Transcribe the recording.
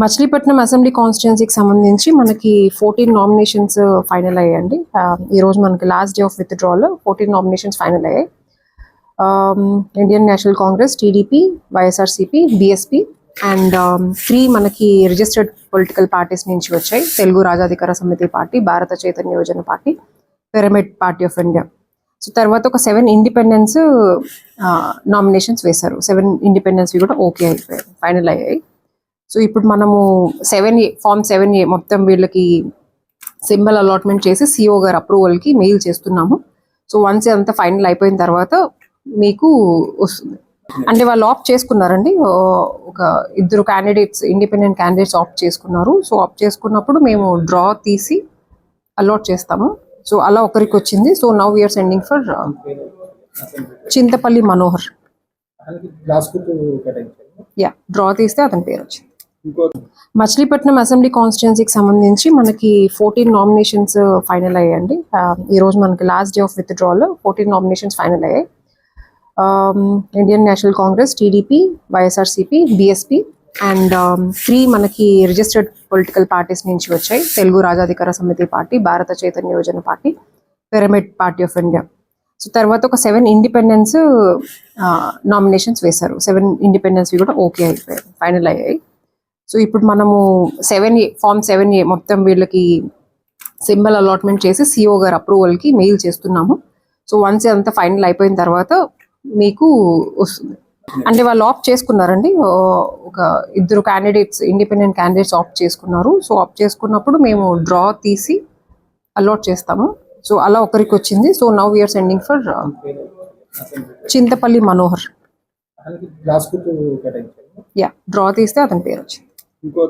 Machilipatnam assembly కాన్స్టిట్యున్సీకి సంబంధించి మనకి ఫోర్టీన్ నామినేషన్స్ ఫైనల్ అయ్యాయండి. ఈరోజు మనకి లాస్ట్ డే ఆఫ్ విత్డ్రాలో ఫోర్టీన్ నామినేషన్స్ ఫైనల్ అయ్యాయి. Indian National Congress TDP YSRCP BSP and three మనకి రిజిస్టర్డ్ పొలిటికల్ పార్టీస్ నుంచి వచ్చాయి. Telugu Rajadhikara Samithi party Bharata Chaitanya Yojana party pyramid party of India so తర్వాత ఒక సెవెన్ ఇండిపెండెన్స్ నామినేషన్స్ వేశారు. Seven independence కూడా okay అయిపోయాయి. Final అయ్యాయి. So ఇప్పుడు మనము seven A form seven A మొత్తం వీళ్ళకి సింబల్ అలాట్మెంట్ చేసి సిఓ గారు అప్రూవల్కి మెయిల్ చేస్తున్నాము. సో వన్స్ అంతా ఫైనల్ అయిపోయిన తర్వాత మీకు వస్తుంది. అంటే వాళ్ళు ఆప్ట్ చేసుకున్నారండి. ఒక ఇద్దరు క్యాండిడేట్స్ ఇండిపెండెంట్ క్యాండిడేట్స్ ఆప్ట్ చేసుకున్నారు. సో ఆప్ట్ చేసుకున్నప్పుడు మేము డ్రా తీసి అలాట్ చేస్తాము. సో అలా ఒకరికి వచ్చింది. So now we're sending for Chintapalli Manohar. Yeah draw తీస్తే అతని పేరు వచ్చింది. మచిలీపట్నం అసెంబ్లీ కాన్స్టిట్యున్సీకి సంబంధించి మనకి ఫోర్టీన్ నామినేషన్స్ uh, ఫైనల్ అయ్యాయండి. ఆ, ఈ రోజు మనకి లాస్ట్ డే ఆఫ్ విత్డ్రాలో ఫోర్టీన్ నామినేషన్స్ ఫైనల్ అయ్యాయి. Indian National Congress TDP YSRCP BSP and three మనకి రిజిస్టర్డ్ పొలిటికల్ పార్టీస్ నుంచి వచ్చాయి. Telugu Rajadhikara Samithi party Bharata Chaitanya Yojana party pyramid party of India so తర్వాత ఒక సెవెన్ ఇండిపెండెన్స్ నామినేషన్స్ వేశారు. Seven independence కూడా okay అయిపోయాయి final అయ్యాయి. So ఇప్పుడు మనము seven A form seven A మొత్తం వీళ్ళకి సింబల్ అలాట్మెంట్ చేసి సిఓ గారు అప్రూవల్కి మెయిల్ చేస్తున్నాము. సో వన్స్ అంతా ఫైనల్ అయిపోయిన తర్వాత మీకు వస్తుంది. అంటే వాళ్ళు ఆప్ట్ చేసుకున్నారండి. ఒక ఇద్దరు క్యాండిడేట్స్ ఇండిపెండెంట్ క్యాండిడేట్స్ ఆప్ట్ చేసుకున్నారు. సో ఆప్ట్ చేసుకున్నప్పుడు మేము డ్రా తీసి అలాట్ చేస్తాము. సో అలా ఒకరికి వచ్చింది. So now we're sending for Chintapalli Manohar. Yeah draw తీస్తే అతని పేరు వచ్చింది. enquanto